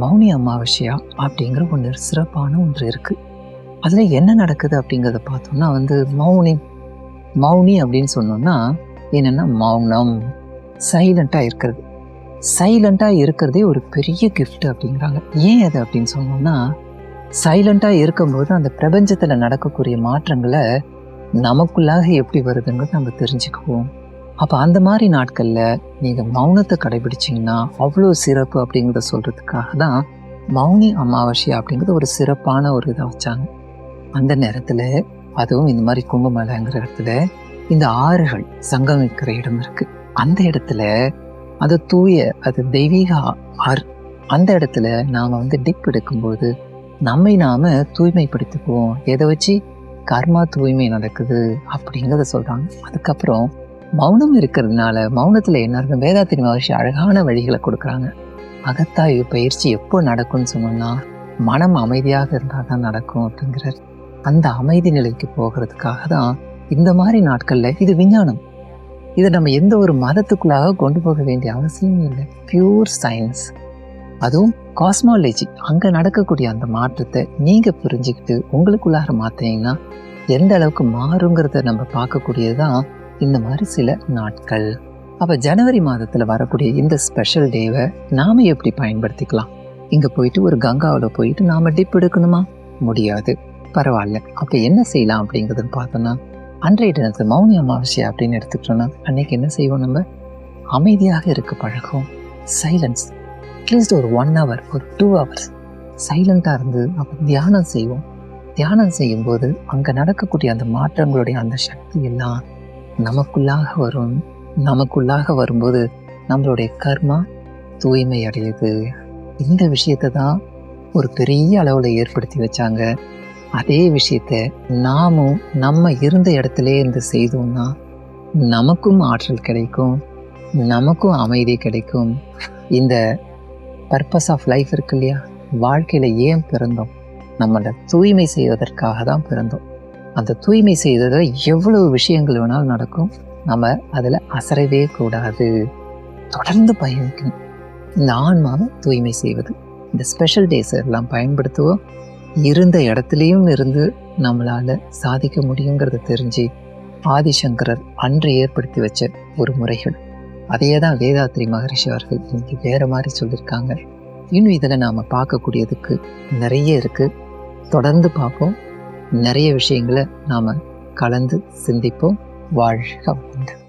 மௌனி அமாவாசையா அப்படிங்கிற ஒன்று சிறப்பான ஒன்று இருக்குது அதில் என்ன நடக்குது அப்படிங்கிறத பார்த்தோம்னா வந்து மௌனி மௌனி அப்படின்னு சொன்னோம்னா என்னென்னா மௌனம் சைலண்ட்டாக இருக்கிறது. சைலண்ட்டாக இருக்கிறதே ஒரு பெரிய கிஃப்ட் அப்படிங்கிறாங்க. ஏன் அது அப்படின்னு சொன்னோம்னா சைலண்ட்டாக இருக்கும்போது அந்த பிரபஞ்சத்தில் நடக்கக்கூடிய மாற்றங்களை நமக்குள்ளாக எப்படி வருதுங்கிறது நம்ம தெரிஞ்சுக்குவோம். அப்போ அந்த மாதிரி நாட்களில் நீங்கள் மௌனத்தை கடைபிடிச்சிங்கன்னா அவ்வளோ சிறப்பு அப்படிங்கிறத சொல்கிறதுக்காக தான் மௌனி அமாவாசை அப்படிங்கிறது ஒரு சிறப்பான ஒரு இதை வச்சாங்க. அந்த நேரத்தில் அதுவும் இந்த மாதிரி கும்பமலைங்கிற இடத்துல இந்த ஆறுகள் சங்கமிக்கிற இடம் இருக்குது அந்த இடத்துல அது தூய அது தெய்வீக ஆறு. அந்த இடத்துல நாம் வந்து டிப் எடுக்கும்போது நம்மை நாம் தூய்மைப்படுத்திக்குவோம். எதை வச்சு? கர்மா தூய்மை நடக்குது அப்படிங்கிறத சொல்கிறாங்க அதுக்கப்புறம் மௌனம் இருக்கிறதுனால மௌனத்தில் என்ன வேதாத்திரி மகர்ஷி அழகான வழிகளை கொடுக்குறாங்க. அகத்தாய்வு பயிற்சி எப்போ நடக்கும்னு சொன்னோம்னா மனம் அமைதியாக இருந்தால் தான் நடக்கும் அப்படிங்கிறார். அந்த அமைதி நிலைக்கு போகிறதுக்காக தான் இந்த மாதிரி நாட்களில் இது விஞ்ஞானம். இதை நம்ம எந்த ஒரு மதத்துக்குள்ளாக கொண்டு போக வேண்டிய அவசியம் இல்லை. பியூர் சயின்ஸ் அதுவும் காஸ்மாலஜி அங்கே நடக்கக்கூடிய அந்த மாற்றத்தை நீங்கள் புரிஞ்சுக்கிட்டு உங்களுக்குள்ளார மாற்றினீங்கன்னா எந்த அளவுக்கு மாறுங்கிறத நம்ம பார்க்கக்கூடியது தான் இந்த மாதிரி சில நாட்கள். அப்போ ஜனவரி மாதத்தில் வரக்கூடிய இந்த ஸ்பெஷல் டேவை நாம் எப்படி பயன்படுத்திக்கலாம்? இங்கே போயிட்டு ஒரு கங்காவில் போயிட்டு நாம் டிப் எடுக்கணுமா? முடியாது. பரவாயில்ல. அப்போ என்ன செய்யலாம் அப்படிங்கிறது பார்த்தோன்னா அன்றைய தினத்து மௌனி அமாவாசை அப்படின்னு எடுத்துக்கிட்டோம்னா அன்னைக்கு என்ன செய்வோம் நம்ம? அமைதியாக இருக்க பழகும் சைலன்ஸ் அட்லீஸ்ட் ஒரு ஒன் ஹவர் ஒரு டூ ஹவர்ஸ் சைலண்ட்டாக இருந்து அப்போ தியானம் செய்வோம். தியானம் செய்யும்போது அங்கே நடக்கக்கூடிய அந்த மாற்றங்களுடைய அந்த சக்தி எல்லாம் நமக்குள்ளாக வரும் நமக்குள்ளாக வரும்போது நம்மளுடைய கர்மா தூய்மை அடையுது. இந்த விஷயத்தை தான் ஒரு பெரிய அளவில் ஏற்படுத்தி வச்சாங்க. அதே விஷயத்த நாமும் நம்ம இருந்த இடத்துல இருந்து செய்தோம்னா நமக்கும் ஆற்றல் கிடைக்கும் நமக்கும் அமைதி கிடைக்கும். இந்த பர்பஸ் ஆஃப் லைஃப் இருக்கு இல்லையா? வாழ்க்கையில் ஏன் பிறந்தோம்? நம்மளை தூய்மை செய்வதற்காக தான் பிறந்தோம். அந்த தூய்மை செய்ததில் எவ்வளவு விஷயங்கள் வேணாலும் நடக்கும். நம்ம அதில் அசரவே கூடாது. தொடர்ந்து பயணிக்கணும். இந்த ஆன்மாவை தூய்மை செய்வது. இந்த ஸ்பெஷல் டேஸ் எல்லாம் பயன்படுத்துவோம் இருந்த இடத்துலையும் இருந்து நம்மளால் சாதிக்க முடியுங்கிறத தெரிஞ்சு ஆதிசங்கரர் அன்று ஏற்படுத்தி வச்ச ஒரு முறைகள். அதையே தான் வேதாத்ரி மகரிஷி அவர்கள் இன்னைக்கு வேற மாதிரி சொல்லியிருக்காங்க. இன்னும் இதில் நாம் பார்க்கக்கூடியதுக்கு நிறைய இருக்குது தொடர்ந்து பார்ப்போம். நிறைய விஷயங்களை நாம் கலந்து சிந்திப்போம் வாழ்க வளமுடன்.